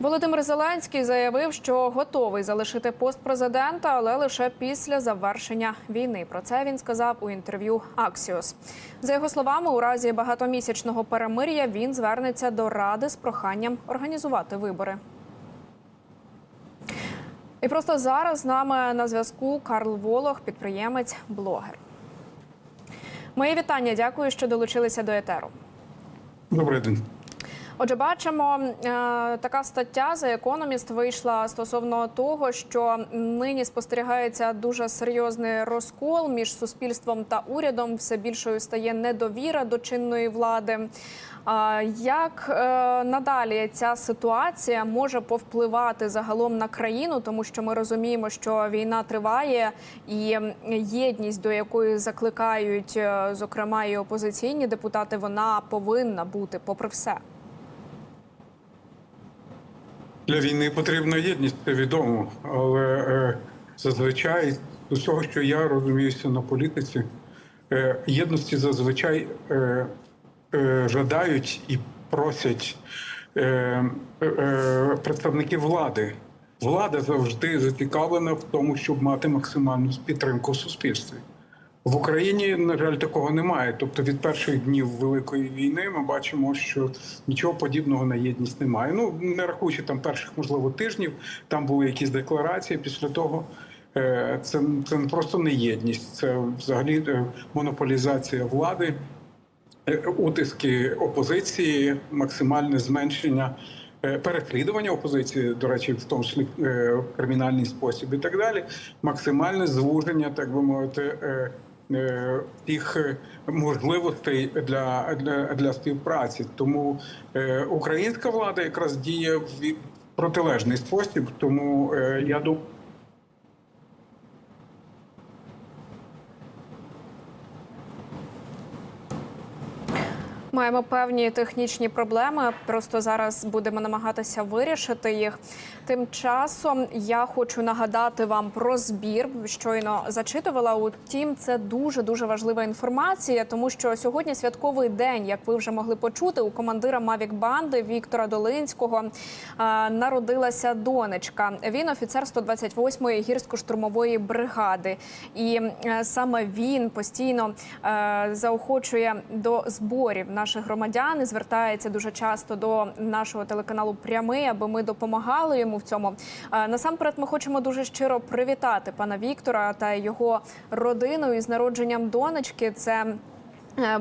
Володимир Зеленський заявив, що готовий залишити пост президента, але лише після завершення війни. Про це він сказав у інтерв'ю Аксіос. За його словами, у разі багатомісячного перемир'я він звернеться до ради з проханням організувати вибори. І просто зараз з нами на зв'язку Карл Волох, підприємець, блогер. Мої вітання. Дякую, що долучилися до етеру. Добрий день. Отже, бачимо е, така стаття за економіст вийшла стосовно того, що нині спостерігається дуже серйозний розкол між суспільством та урядом. Все більшою стає недовіра до чинної влади. Як е, надалі ця ситуація може повпливати загалом на країну, тому що ми розуміємо, що війна триває, і єдність, до якої закликають, е, зокрема, і опозиційні депутати, вона повинна бути, попри все. Для війни потрібна єдність, це відомо. Але е, зазвичай з усього, що я розуміюся на політиці, е, єдності зазвичай е, е, жадають і просять е, е, представники влади. Влада завжди зацікавлена в тому, щоб мати максимальну підтримку в суспільстві. В Україні, на жаль, такого немає. Тобто від перших днів Великої війни ми бачимо, що нічого подібного на єдність немає. Ну не рахуючи там перших, можливо, тижнів, там були якісь декларації. Після того е, це, це просто не єдність, це взагалі е, монополізація влади, е, утиски опозиції, максимальне зменшення. Переслідування опозиції, до речі, в тому числі в кримінальний спосіб, і так далі, максимальне звуження, так би мовити, тих е, можливостей для, для, для співпраці. Тому е, українська влада якраз діє в протилежний спосіб. Тому е, я думаю. Маємо певні технічні проблеми. Просто зараз будемо намагатися вирішити їх. Тим часом я хочу нагадати вам про збір. Щойно зачитувала. Утім, це дуже дуже важлива інформація, тому що сьогодні святковий день, як ви вже могли почути, у командира Мавік банди Віктора Долинського е, народилася донечка. Він офіцер 128-ї гірсько-штурмової бригади, і е, саме він постійно е, заохочує до зборів наших громадян і звертається дуже часто до нашого телеканалу Прямий, аби ми допомагали йому в цьому. Е, Насамперед, ми хочемо дуже щиро привітати пана Віктора та його родину із народженням донечки. Це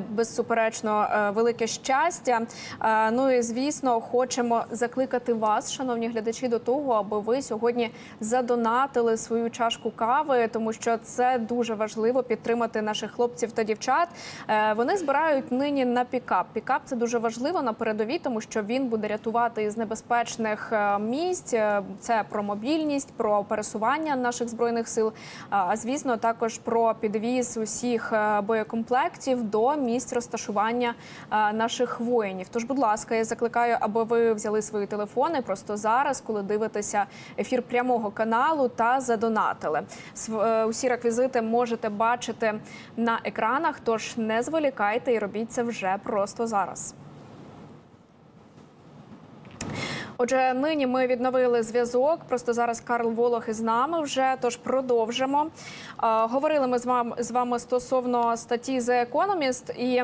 Безсуперечно е, велике щастя. Е, Ну і звісно, хочемо закликати вас, шановні глядачі, до того, аби ви сьогодні задонатили свою чашку кави, тому що це дуже важливо підтримати наших хлопців та дівчат. Е, Вони збирають нині на пікап. Пікап це дуже важливо на передовій, тому що він буде рятувати із небезпечних е, місць. Е, Це про мобільність, про пересування наших збройних сил. А звісно, також про підвіз усіх е, боєкомплектів до місць розташування е, наших воїнів. Тож, будь ласка, я закликаю, аби ви взяли свої телефони просто зараз, коли дивитеся ефір прямого каналу та задонатили. Е, Усі реквізити можете бачити на екранах. Тож не зволікайте і робіть це вже просто зараз. Отже, нині ми відновили зв'язок. Просто зараз Карл Волох із нами вже. Тож продовжимо. Говорили ми з вами з вами стосовно статті The Economist. І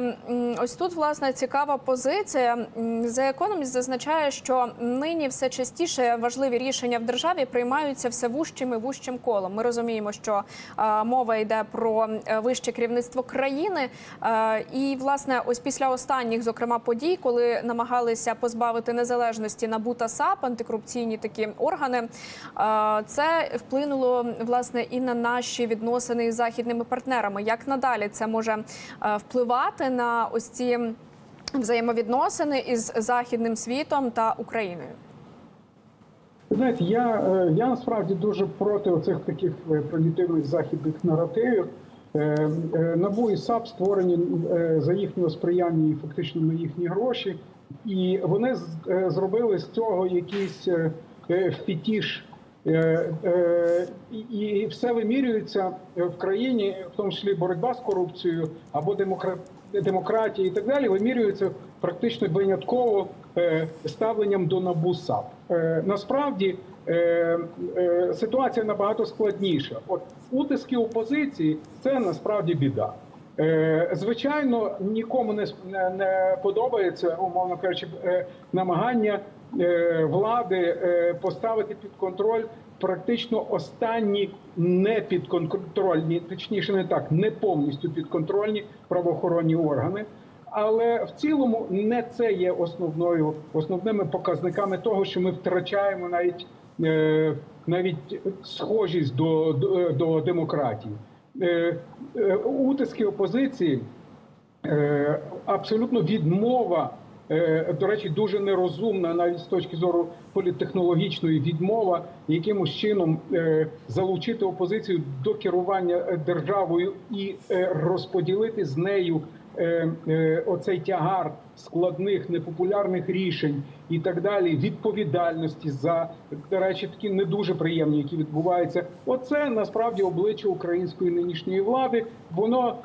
ось тут власне цікава позиція. The Economist зазначає, що нині все частіше важливі рішення в державі приймаються все вужчим і вужчим колом. Ми розуміємо, що мова йде про е, вище керівництво країни. І власне, ось після останніх, зокрема, подій, коли намагалися позбавити незалежності НАБУ та САП, антикорупційні такі органи, е, це вплинуло власне і на наші відносини із західними партнерами. Як надалі це може е, впливати на ось ці взаємовідносини із західним світом та Україною? Знаєте, я, е, я насправді дуже проти оцих таких примітивних західних наративів. НАБУ і САП створені за їхнього сприяння і фактично на їхні гроші, і вони е, зробили з цього якийсь е, е, фетіш. Е, і- все вимірюється в країні, в тому числі боротьба з корупцією або демокра- демократія і так далі, вимірюється практично винятково ставленням до НАБУ САП. Насправді ситуація набагато складніша. От утиски опозиції це насправді біда. Е, Звичайно, нікому не, не, не подобається, умовно кажучи, е, намагання е, влади поставити під контроль практично останні непідконтрольні, точніше, не так, не повністю підконтрольні правоохоронні органи. Але в цілому не це є основною основними показниками того, що ми втрачаємо навіть навіть схожість до, до, до демократії. Е, е, утиски опозиції е, абсолютно відмова. До речі, дуже нерозумна навіть з точки зору політтехнологічної відмова, якимось чином залучити опозицію до керування державою і розподілити з нею оцей тягар складних непопулярних рішень і так далі, відповідальності за речі, такі не дуже приємні, які відбуваються. Оце насправді обличчя української нинішньої влади. Воно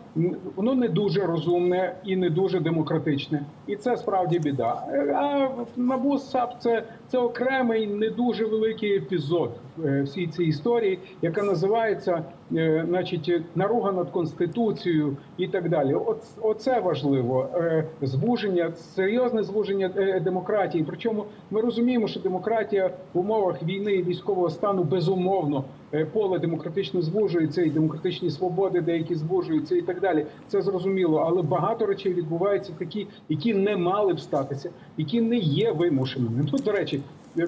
воно не дуже розумне і не дуже демократичне, і це справді біда. А набу САП це, це окремий не дуже великий епізод е, всій цій історії, яка називається, е, значить, наруга над конституцією і так далі. Оце важливо. Е, Звуження, серйозне звуження е, демократії. Причому ми розуміємо, що демократія в умовах війни і військового стану безумовно е, поле демократично звужується, і демократичні свободи деякі звужуються, і так далі. Це зрозуміло, але багато речей відбуваються такі, які не мали б статися, які не є вимушеними. Ну, до речі.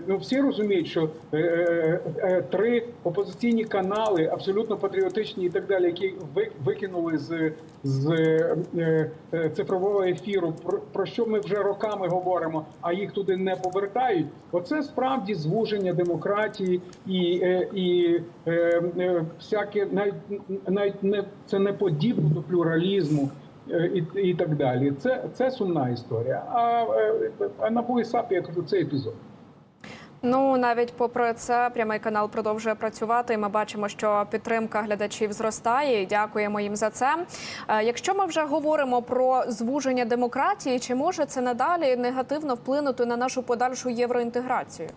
Ну, всі розуміють, що е, е, е, три опозиційні канали, абсолютно патріотичні і так далі, які ви, викинули з, з е, е, цифрового ефіру, про, про що ми вже роками говоримо, а їх туди не повертають. Оце справді звуження демократії і, е, і е, е, всяке навіть навіть не це не подібно до плюралізму. е, І, і так далі, це це сумна історія. А, а на САП, я кажу, це епізод. Ну навіть попри це, прямий канал продовжує працювати. Ми бачимо, що підтримка глядачів зростає. і Дякуємо їм за це. Е, Якщо ми вже говоримо про звуження демократії, чи може це надалі негативно вплинути на нашу подальшу євроінтеграцію?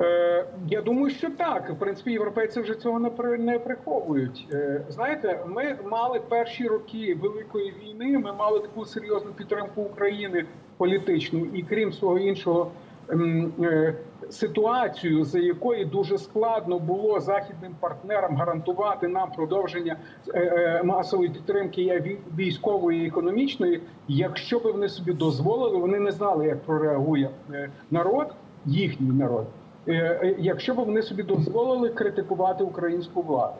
Е, Я думаю, що так. В принципі, європейці вже цього не приховують. Е, Знаєте, ми мали перші роки великої війни. Ми мали таку серйозну підтримку України політичну, і крім свого іншого. Е, Ситуацію, за якої дуже складно було західним партнерам гарантувати нам продовження е, е, масової підтримки військової і економічної, якщо б вони собі дозволили, вони не знали, як прореагує народ, їхній народ. Якщо б вони собі дозволили критикувати українську владу.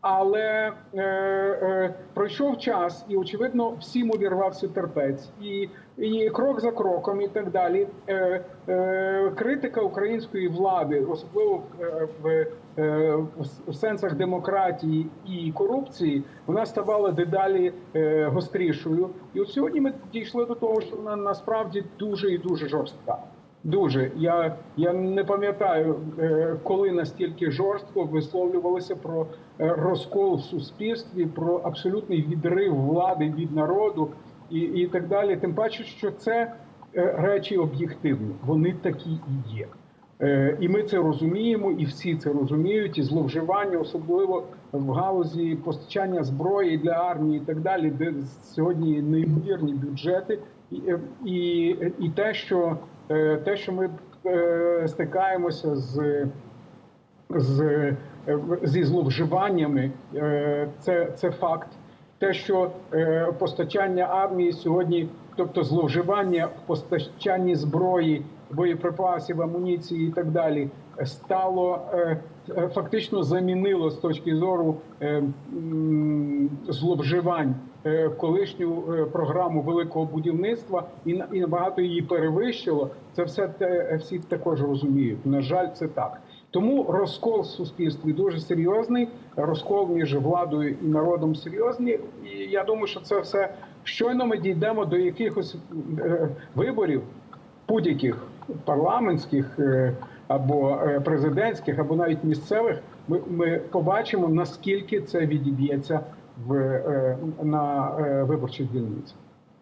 Але е, е, пройшов час, і очевидно, всім увірвався терпець, і, і крок за кроком, і так далі. Е, е, критика української влади, особливо в, е, е, в сенсах демократії і корупції, вона ставала дедалі е, гострішою. І от сьогодні ми дійшли до того, що вона насправді дуже і дуже жорстка. Дуже я, я не пам'ятаю, е, коли настільки жорстко висловлювалися про е, розкол в суспільстві, про абсолютний відрив влади від народу і, і так далі. Тим паче, що це е, речі об'єктивні, вони такі і є. І ми це розуміємо, і всі це розуміють. І зловживання, особливо в галузі постачання зброї для армії, і так далі, де сьогодні неймовірні бюджети, і, і, і те, що те, що ми е, стикаємося з з, е, зі зловживаннями, е, це, це факт. Те, що е, постачання армії сьогодні, тобто зловживання в постачанні зброї, боєприпасів, амуніції і так далі, стало е, е, фактично замінило з точки зору е, зловживань колишню програму великого будівництва і і набагато її перевищило. Це все те всі також розуміють. На жаль, це так. Тому розкол в суспільстві дуже серйозний. Розкол між владою і народом серйозний. І я думаю, що це все щойно ми дійдемо до якихось виборів, будь-яких парламентських або е, президентських, або навіть місцевих. Ми, ми побачимо наскільки це відіб'ється в е, на е, виборчих дільницях.